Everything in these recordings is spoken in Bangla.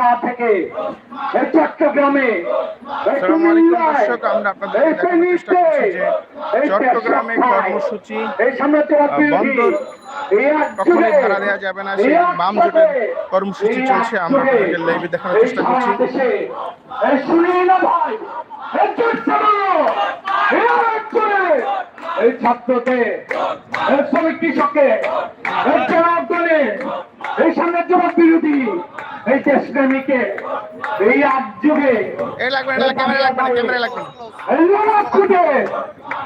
ঢাকা থেকে এই চট্টগ্রামে চট্টগ্রামে কর্মসূচি বন্দর কখনোই ধারা দেওয়া যাবে না সেই বাম জোটের কর্মসূচি চলছে আমরা আপনাদেরকে লাইভে দেখানোর চেষ্টা করছি। এই ছাত্রকে এই শ্রমিক কৃষককে এই জনার্দনে এই সাম্রাজ্যবাদ বিরোধী এই দেশপ্রেমীকে এই এক যুগে এই লাগবে না ক্যামেরা লাগবে না ক্যামেরা লাগবে না এই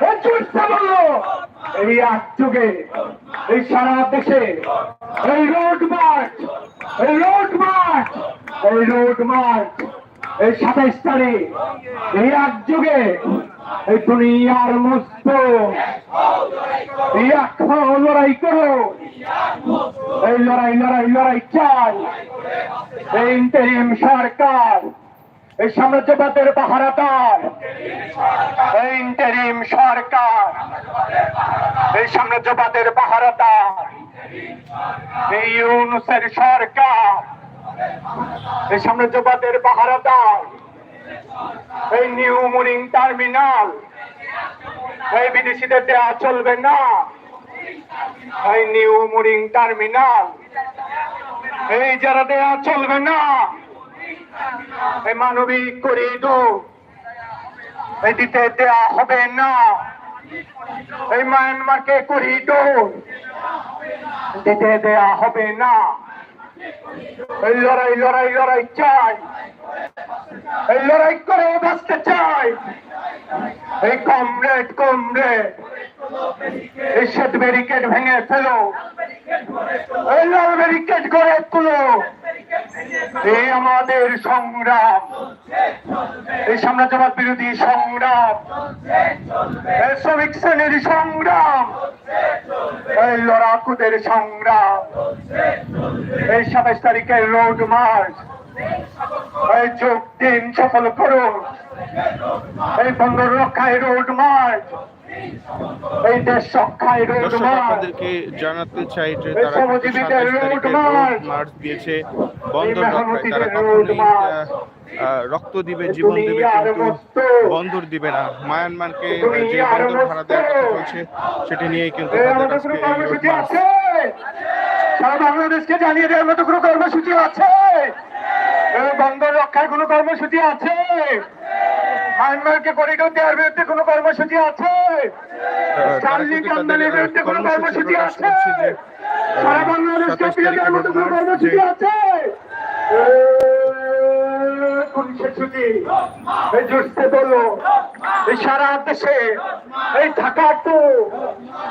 এই চর্চা বলো, এই এক যুগে এই সারা দেশে এই রোড মার্চ এই রোড মার্চ এই রোড মার্চ এই সাতাইশ তারিখ এই এক যুগে এই দুনিয়ার মস্ত এই এক লড়াই করো। এই লড়াই লড়াই লড়াই চাই। এই ইন্টারিম সরকার, এই সাম্রাজ্যবাদের পাহারাদার। এই ইন্টারিম সরকার, এই সাম্রাজ্যবাদের পাহারাদার। এই ইউনুসের সরকার, এই সাম্রাজ্যবাদের পাহারাদার। এই নিউ মুরিং টার্মিনাল, এই বিদেশিদের দেওয়া চলবে না। New mooring terminal. এই যারা দেয়া চলবে না এই মানবিক করিডোর এই দেয়া হবে না। এই মায়ানমারকে করিডোর, দিতে দেয়া হবে না। এই লড়াই লড়াই লড়াই চাই। এই লড়াই করে বাঁচতে চাই। এই কমরেড কমরেড। শ্বেত ব্যারিকেড ভেঙে ফেলো। লাল ব্যারিকেড করে তুলো। এই আমাদের সংগ্রাম। এই সাম্রাজ্যবাদ বিরোধী সংগ্রাম। শ্রমিক শ্রেণির সংগ্রাম। এই লড়াকুদের সংগ্রাম। এই সাতাইশ তারিখের রোড মার্চ। এই যোগ দিন সফল করুন। এই বন্দর রক্ষায় রোড মার্চ। আপনাদেরকে জানাতে চাই যে তারা মার্চ। দিয়েছে তারা কখনোই আহ, রক্ত দিবে জীবন দিবে কিন্তু বন্দর দিবে না। মায়ানমারকে যে বন্দর ভাড়া দেওয়ার কথা। চলছে সেটি নিয়েই কিন্তু সারা বাংলাদেশকে জানিয়ে দেওয়ার মতো কোনো কর্মসূচি আছে। বন্দর রক্ষার কোনো কর্মসূচি আছে। মায়ানমারকে করিডোর দেওয়ার বিরুদ্ধে কোনো কর্মসূচি আছে? স্টার্লিং কিন্তু আমদানির বিরুদ্ধে কোনো কর্মসূচি আছে? সারা আহ, বাংলাদেশকে ফিরে দেওয়ার মতো কোনো কর্মসূচি আছে? সারা দেশে এই ঢাকা টু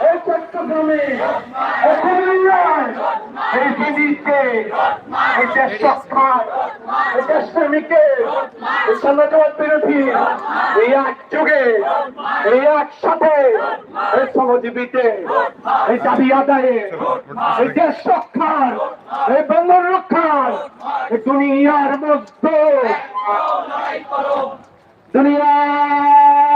এই চট্টগ্রামে এই কুমিল্লায় এই দিল্লিতে এই দেশ রক্ষায় এই সাম্রাজ্যবাদ বিরোধী, এই এক যুগে, এই একসাথে এই শ্রমজীবীতে, এই দাবি আদায়ে, এই দেশ রক্ষার এই বন্দর রক্ষার, এই দুনিয়ার মধ্যে, দুনিয়ার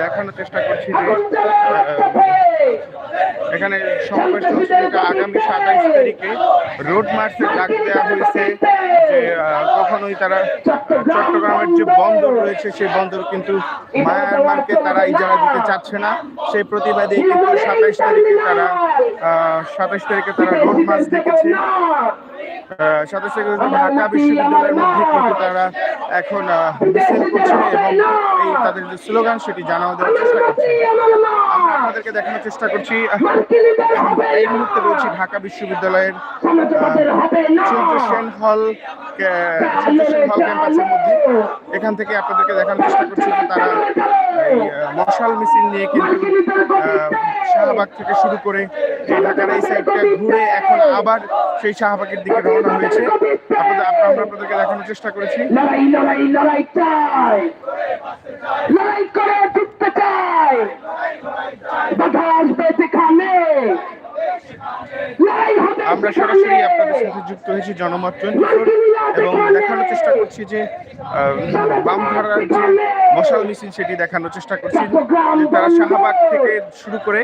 দেখানোর চেষ্টা করছি যে এখানে সমাবেশ আগামী সাতাইশ তারিখে রোড মার্চের ডাক দেওয়া হয়েছে যে কখনোই তারা চট্টগ্রামের যে বন্দর রয়েছে সেই বন্দর কিন্তু মায়ানমারকে তারা ইজারা দিতে চাচ্ছে না। সেই প্রতিবাদে কিন্তু সাতাইশ তারিখে তারা সাতাইশ তারিখে তারা রোড মার্চ ডেকেছে সাতাশ তারিখে ঢাকা বিশ্ববিদ্যালয়ের মধ্যে কিন্তু তারা এখন মিছিল করছে এবং এই তাদের যে স্লোগান সেটি জানাও দেওয়ার চেষ্টা করছে। আমরা আপনাদেরকে দেখানোর চেষ্টা করছি এই মুহূর্তে রয়েছি ঢাকা বিশ্ববিদ্যালয়ের সূর্য সেন হল কে- সূর্য সেন হল ক্যাম্পাসের মধ্যে। এখান থেকে আপনাদেরকে দেখানোর চেষ্টা করছি তারা মশাল মিছিল নিয়ে কিন্তু শাহবাগ থেকে শুরু করে ঢাকার এই সাইডটা ঘুরে এখন আবার সেই শাহবাগের দিকে রওনা হয়েছে। আপনাদের আমরা আপনাদেরকে দেখানোর চেষ্টা করেছি। লড়াই লড়াই লড়াই চাই। লড়াই করে জিততে চাই। বাধা আসবে সেখানে আমরা সরাসরি আপনাদের সাথে যুক্ত হয়েছি জনমত টোয়েন্টি এবং দেখানোর চেষ্টা করছি যে বাম ধারার যে মশাল মিছিল সেটি দেখানোর চেষ্টা করছি। তারা শাহবাগ থেকে শুরু করে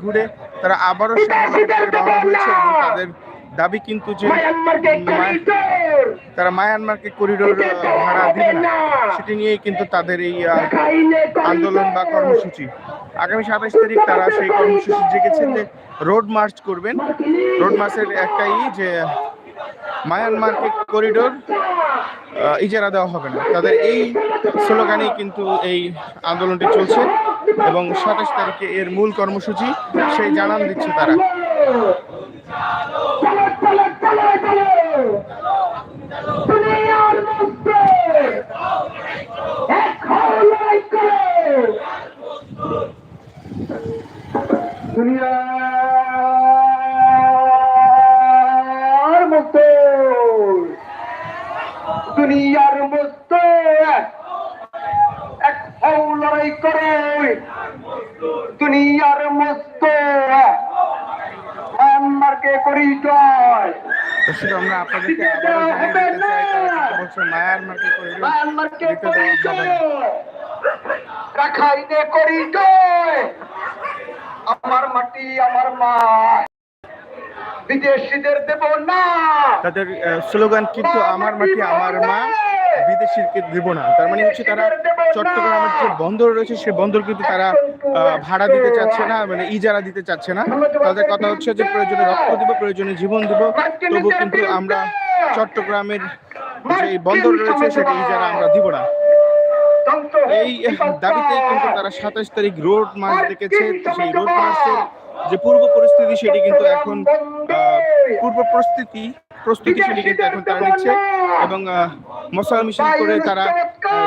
ঘুরে তারা আবারও রওনা হয়েছে এবং তাদের দাবি কিন্তু যে তারা মায়ানমারকে করিডোর ভাড়া দিবে না। সেটি নিয়েই কিন্তু তাদের এই আন্দোলন বা কর্মসূচি। আগামী সাতাশ তারিখ তারা সেই কর্মসূচি জেগেছেন যে রোড মার্চ করবেন। রোড মার্চের একটাই যে মায়ানমারকে করিডোর ইজারা দেওয়া হবে না। তাদের এই স্লোগানেই কিন্তু এই আন্দোলনটি চলছে। এবং সাতাশ তারিখে এর মূল কর্মসূচি সেই জানান দিচ্ছে তারা দুনিয়ার মুক্ত দুনিয়ার মুক্ত এক হও লড়াই করে দুনিয়ার মুক্ত মায়ানমারকে করি জয় দর্শক আমরা আপনাদেরকে আবারও জানিয়ে দিতে চাই তারা কিন্তু বলছে মায়ানমারকে করিডোর দিতে দেওয়া হবে জয় না রাখাইনে করি জয়। আমার মাটি আমার মা বিদেশিদের দেব না। তাদের স্লোগান কিন্তু আমার মাটি আমার মা বিদেশিকে দেব না। তার মানে হচ্ছে তারা চট্টগ্রামের যে বন্দর রয়েছে সে বন্দর কিন্তু তারা ভাড়া দিতে চাচ্ছে না মানে ইজারা দিতে চাচ্ছে না। তাদের কথা হচ্ছে যে, প্রয়োজনে রক্ত দিব, প্রয়োজনে জীবন দিব। তবু কিন্তু আমরা চট্টগ্রামের যে বন্দর রয়েছে, সেটা ইজারা আমরা দিব না। এই দাবিতে কিন্তু তারা সাতাশ তারিখ রোড মার্চ দেখেছে। সেই রোড মার্চের যে পূর্ব পরিস্থিতি, সেটি কিন্তু এখন পূর্ব প্রস্তুতি প্রস্তুতি সেটি কিন্তু এখন তারা নিচ্ছে এবং মশাল মিছিল করে তারা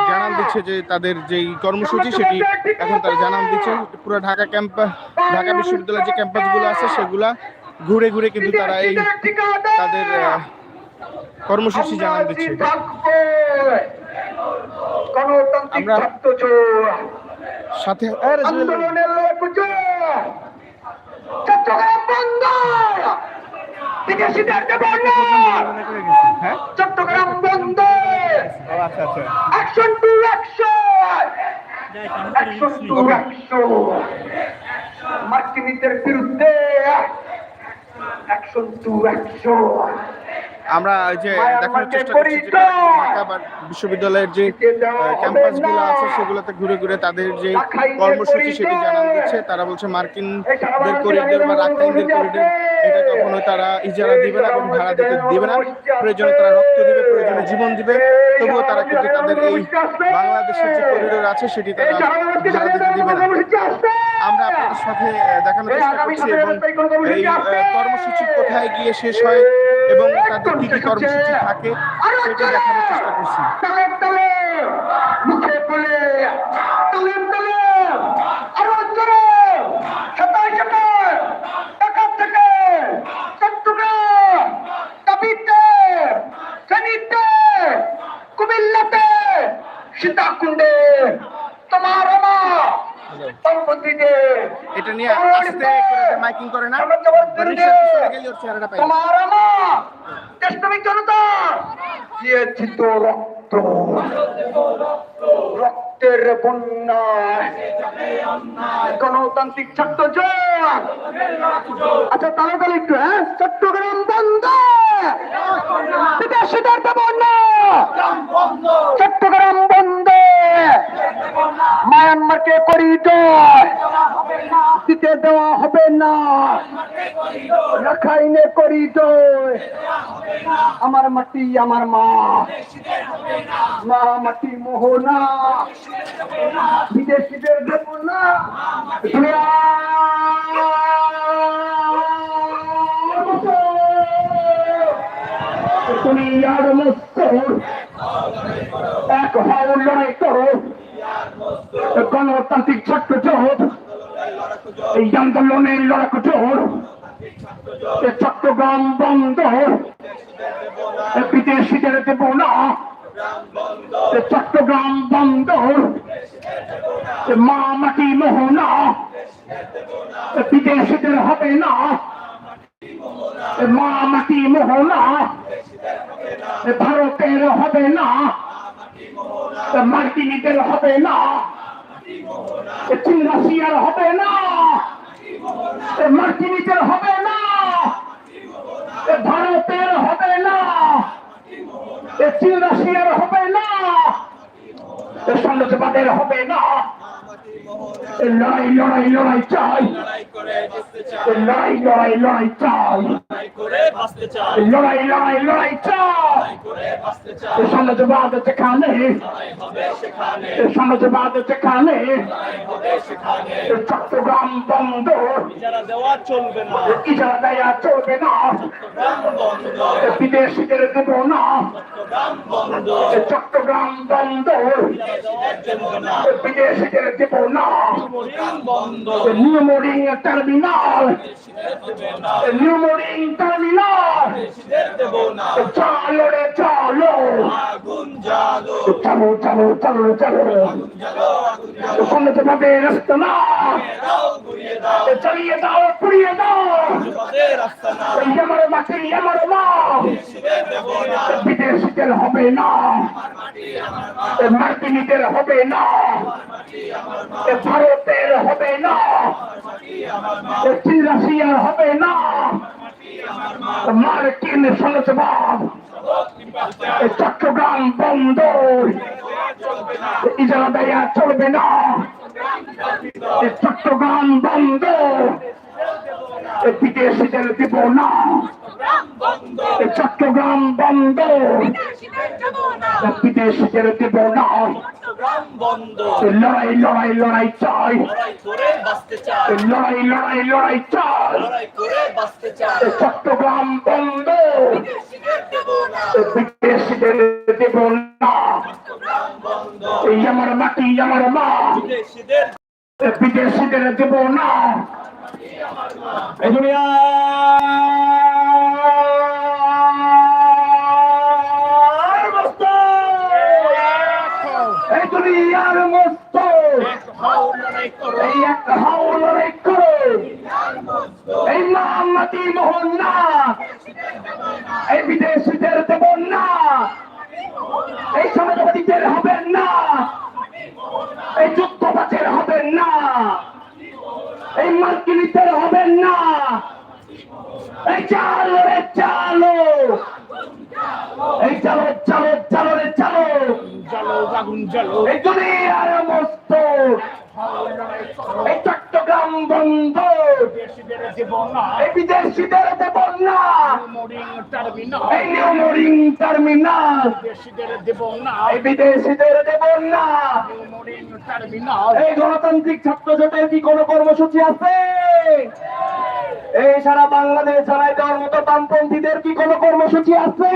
জানান দিচ্ছে যে তাদের যেই কর্মসূচি সেটি এখন তারা জানান দিচ্ছে। পুরো ঢাকা ক্যাম্প ঢাকা বিশ্ববিদ্যালয়ের যে ক্যাম্পাসগুলো আছে সেগুলা ঘুরে ঘুরে কিন্তু তারা এই তাদের কর্মসূচি জানান দিচ্ছে। আমরা- সাথে আন্দোলনের লোক সিদ্ধার্থ বর্ণার হ্যাঁ? চট্টগ্রাম আচ্ছা আচ্ছা। Action to action action to action মার্কিনীদের বিরুদ্ধে। অ্যাকশন টু অ্যাকশন আমরা ওই যে দেখানোর চেষ্টা করছি যে বিশ্ববিদ্যালয়ের যে ক্যাম্পাসগুলো আছে সেগুলোতে ঘুরে ঘুরে তাদের যে কর্মসূচি সেটি জানান দিচ্ছে। তারা বলছে মার্কিনদের করিডোর বা রাখাইনদের করিডোর এটা কখনো তারা ইজারা দিবে না এবং ভাড়া দিতে দিবে না। প্রয়োজনে তারা রক্ত দিবে প্রয়োজনে জীবন দিবে। তবুও তারা কিন্তু তাদের এই বাংলাদেশের যে করিডোর আছে সেটি তারা ভাড়া দিতে দিবে না। আমরা আপনাদের সাথে দেখানোর চেষ্টা করছি এবং এই কর্মসূচি কোথায় গিয়ে শেষ হয় এবং তাদের কি কি কর্মসূচি থাকে সেটা দেখানোর চেষ্টা করছি। তালে তালে! মুখে বলে তালে তালে! আরও জোরে সাতাই সাতাই টাকা থেকে চট্টগ্রাম দাবিতে ফেনীতে কুমিল্লাতে সীতাকুণ্ডে। তোমার আমার এটা নিয়ে আস্তে করে মাইকিং করে না রিক্সার পিছনে গেলে ওর চেহারাটা পাই তোমার আমার দেশপ্রেমিক জনতা দিয়েছি তো রক্ত। রক্তের বন্যায় গণতান্ত্রিক ছাত্র আচ্ছা তাহলে তাহলে একটু হ্যাঁ? চট্টগ্রাম বন্ধ। বিদেশিদের দেব না চট্টগ্রাম বন্ধ। মায়ানমারকে করিডর দিতে দেওয়া হবে না। রাখাইনে করিডর আমার মাটি আমার মা। মা মাটি মোহনা বিদেশিদের দেব না। তুমি আর মুক্ত এক হও লড়াই করো। গণতান্ত্রিক ছাত্র জোট। এই আন্দোলনের লড়াকু এ চট্টগ্রাম বন্ধ। এ বিদেশিদের দেব না। চট্টগ্রাম বন্ধ। মা মাটি মোহনা। বিদেশিদের হবে না। মা মাটি মোহনা। ভারতের হবে না। এ মার্কিনীদের হবে না। চীন রাশিয়ার হবে না। এ মার্কিনীদের হবে না। ভারতের হবে না। চীন রাশিয়ার হবে না। সাম্রাজ্যবাদের হবে না। লড়াই লড়াই লড়াই চাই। লড়াই লড়াই লড়াই চাই লড়াই লড়াই লড়াই চাই এ যেখানে এ যেখানে চট্টগ্রাম বন্দর যারা দেওয়া চলবে না। ইজারা দেয়া চলবে না। বন্ধ বিদেশিদের দেব না। চট্টগ্রাম বন্ধ দেওয়া বিদেশিদের দেব না। মরিন বন্ধ। এ নিউমোরিং টার্মিনাল দেশিদের দেবে না এ নিউমোরিং টার্মিনাল চলো রে চলো চলো চলো চলো চলো এ সন্ন্যতভাবে রাস্তা না চালিয়ে দাও পুড়িয়ে দাও আমার মাটি আমার মা। বিদেশিদের হবে না। মার্কিনীদের হবে না। ভারতের হবে না। রাশিয়ার হবে না। মার্কিন সন্ন্যতবাদ চট্টগ্রাম বন্দর ইজারা দেয়া চলবে না। চট্টগ্রাম বন্দর বিদেশিদের দিব না চট্টগ্রাম বন্দর বিদেশিদের দিব না লড়াই লড়াই লড়াই চাই। লড়াই লড়াই লড়াই চাই। চট্টগ্রাম বন্দর বিদেশিদের দিব না আমার মাটি আমার মা। বিদেশিদের দিব না এই দুনিয়া এই দুনিয়ার মস্ত এই এক হাও লড়াই করো এই মোহাম্মদী মোহন না এই বিদেশিদের দেব না এই সমাজবাদীদের হবেন না। এই মার্কিনীদের হবেন না। এই চালো রে চালো। এই চালো চালো চালো। রে চালো আগুন এই দুনিয়ার মস্ত। এই চট্টগ্রাম বন্ধ। দেশিদের দেব না। এই বিদেশিদের দেব না। টার্মিনাল এই বিদেশিদের দেব এই গণতান্ত্রিক ছাত্র জোটের কি কোনো কর্মসূচি আছে? এই সারা বাংলাদেশ ছাড়াই দেওয়ার মতো বামপন্থীদের কি কোনো কর্মসূচি আছে?